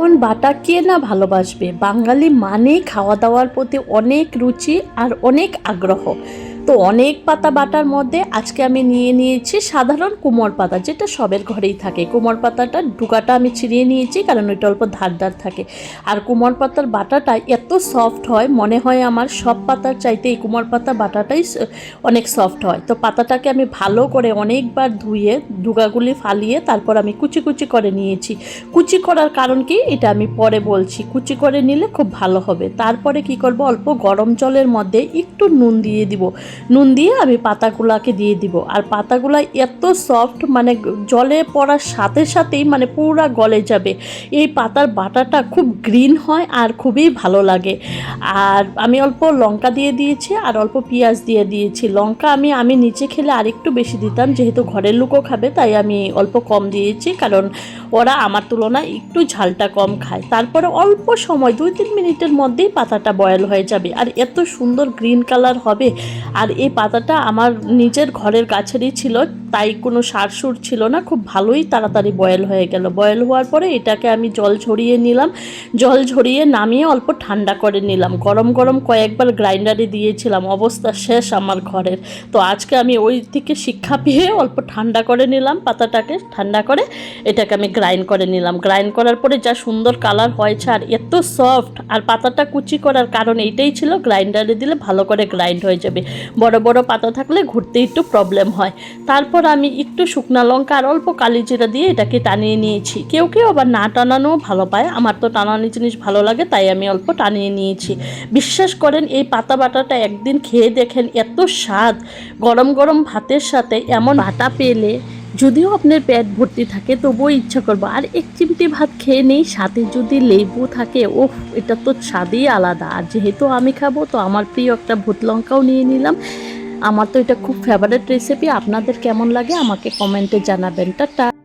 এমন বাটা কে না ভালোবাসবে? বাঙালি মানে খাওয়া দাওয়ার প্রতি অনেক রুচি আর অনেক আগ্রহ। তো অনেক পাতা বাটার মধ্যে আজকে আমি নিয়ে নিয়েছি সাধারণ কুমোর পাতা, যেটা সবের ঘরেই থাকে। কুমোর পাতাটা ডুকাটা আমি ছিঁড়িয়ে নিয়েছি, কারণ ওইটা অল্প ধার ধার থাকে। আর কুমোর পাতার বাটাটা এত সফট হয়, মনে হয় আমার সব পাতার চাইতে এই কুমোর পাতা বাটাটাই অনেক সফট হয়। তো পাতাটাকে আমি ভালো করে অনেকবার ধুয়ে, ডুগাগুলি ফালিয়ে তারপর আমি কুচি কুচি করে নিয়েছি। কুচি করার কারণ কি? এটা আমি পরে বলছি। কুচি করে নিলে খুব ভালো হবে। তারপরে কি করব? অল্প গরম জলের মধ্যে একটু নুন দিয়ে দিব। নুন দিয়ে আমি পাতাগুলাকে দিয়ে দিব। আর পাতাগুলা এত সফট মানে জলে পড়ার সাথে সাথেই মানে পুরা গলে যাবে। এই পাতার বাটাটা খুব গ্রিন হয় আর খুবই ভালো লাগে। আর আমি অল্প লঙ্কা দিয়ে দিয়েছি আর অল্প পেঁয়াজ দিয়ে দিয়েছি। লঙ্কা আমি আমি নিচে খেলে আরেকটু বেশি দিতাম, যেহেতু ঘরের লোকও খাবে, তাই আমি অল্প কম দিয়েছি। কারণ ওরা আমার তুলনায় একটু ঝালটা কম খায়। তারপরে অল্প সময়, দুই তিন মিনিটের মধ্যেই পাতাটা বয়েল হয়ে যাবে। আর এত সুন্দর গ্রিন কালার হবে। আর এই পাতাটা আমার নিজের ঘরের কাছেরই ছিল, তাই কোনো সার সুর ছিল না, খুব ভালোই তাড়াতাড়ি বয়েল হয়ে গেল। বয়েল হওয়ার পরে এটাকে আমি জল ঝরিয়ে নিলাম। জল ঝরিয়ে নামিয়ে অল্প ঠান্ডা করে নিলাম। গরম গরম কয়েকবার গ্রাইন্ডারে দিয়েছিলাম, অবস্থা শেষ আমার ঘরের। তো আজকে আমি ওই থেকে শিক্ষা পেয়ে অল্প ঠান্ডা করে নিলাম পাতাটাকে, ঠান্ডা করে এটাকে আমি গ্রাইন্ড করে নিলাম। গ্রাইন্ড করার পরে যা সুন্দর কালার হয়েছে আর এত সফট আর পাতাটা কুচি করার কারণ এইটাই ছিল গ্রাইন্ডারে দিলে ভালো করে গ্রাইন্ড হয়ে যাবে। বড় বড় পাতা থাকলে ঘুরতে একটু প্রবলেম হয়। তারপর আমি একটু শুকনা লঙ্কা আর অল্প কালি জিরা দিয়ে এটাকে টানিয়ে নিয়েছি। কেউ কেউ আবার না টানানোও ভালো পায়। আমার তো টানানো জিনিস ভালো লাগে, তাই আমি অল্প টানিয়ে নিয়েছি। বিশ্বাস করেন, এই পাতা বাটাটা একদিন খেয়ে দেখেন, এত স্বাদ। গরম গরম ভাতের সাথে এমন ভাটা পেলে যদিও আপনার পেট ভর্তি থাকে, তবুও ইচ্ছা করব। আর এক চিমটি ভাত খেয়ে নেই, সাথে যদি লেবু থাকে ওহ এটা তো স্বাদই আলাদা। আর যেহেতু আমি খাব, তো আমার প্রিয় একটা ভূত লঙ্কাও নিয়ে নিলাম। আমার তো এটা খুব ফেভারেট রেসিপি আপনাদের কেমন লাগে, আমাকে কমেন্টে জানাবেন। টাটা।